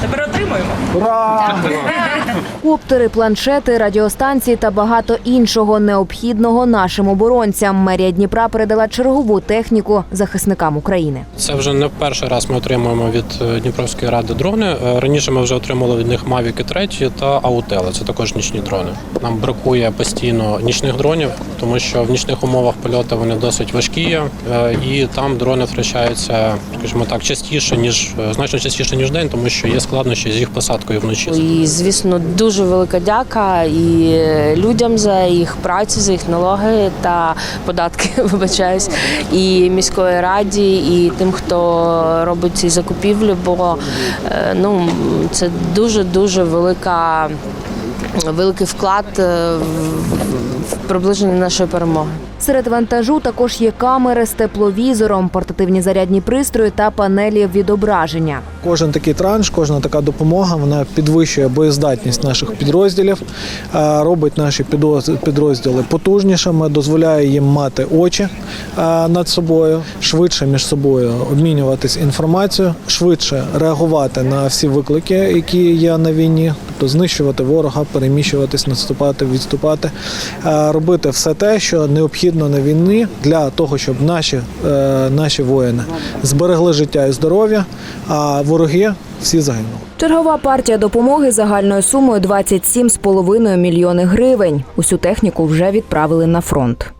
Тепер отримуємо. Коптери, планшети, радіостанції та багато іншого необхідного нашим оборонцям. Мерія Дніпра передала чергову техніку захисникам України. Це вже не в перший раз ми отримуємо від е, Дніпровської ради дрони. Е, Раніше ми вже отримали від них Mavic 3 та Аутели. Це також нічні дрони. Нам бракує постійно нічних дронів, тому що в нічних умовах польоту вони досить важкі, е, і там дрони втрачаються, скажімо так, частіше ніж значно частіше ніж день, тому що є складнощі з їх посадкою вночі. І звісно, дуже велика дяка і людям за їх працю, за їх налоги та податки, вибачаюсь, і міської раді, і тим, хто робить ці закупівлі, бо е, ну це дуже дуже велика. Великий вклад е, в- приближення нашої перемоги. Серед вантажу також є камери з тепловізором, портативні зарядні пристрої та панелі відображення. Кожен такий транш, кожна така допомога вона підвищує боєздатність наших підрозділів, е, робить наші підроз- підрозділи потужнішими, дозволяє їм мати очі е, над собою, швидше між собою обмінюватись інформацією, швидше реагувати на всі виклики, які є на війні, тобто знищувати ворога, переміщуватись, наступати, відступати, робити все те, що необхідно на війні для того, щоб наші, е, наші воїни зберегли життя і здоров'я, а вороги всі загинули. Чергова партія допомоги загальною сумою 27,5 мільйони гривень. Усю техніку вже відправили на фронт.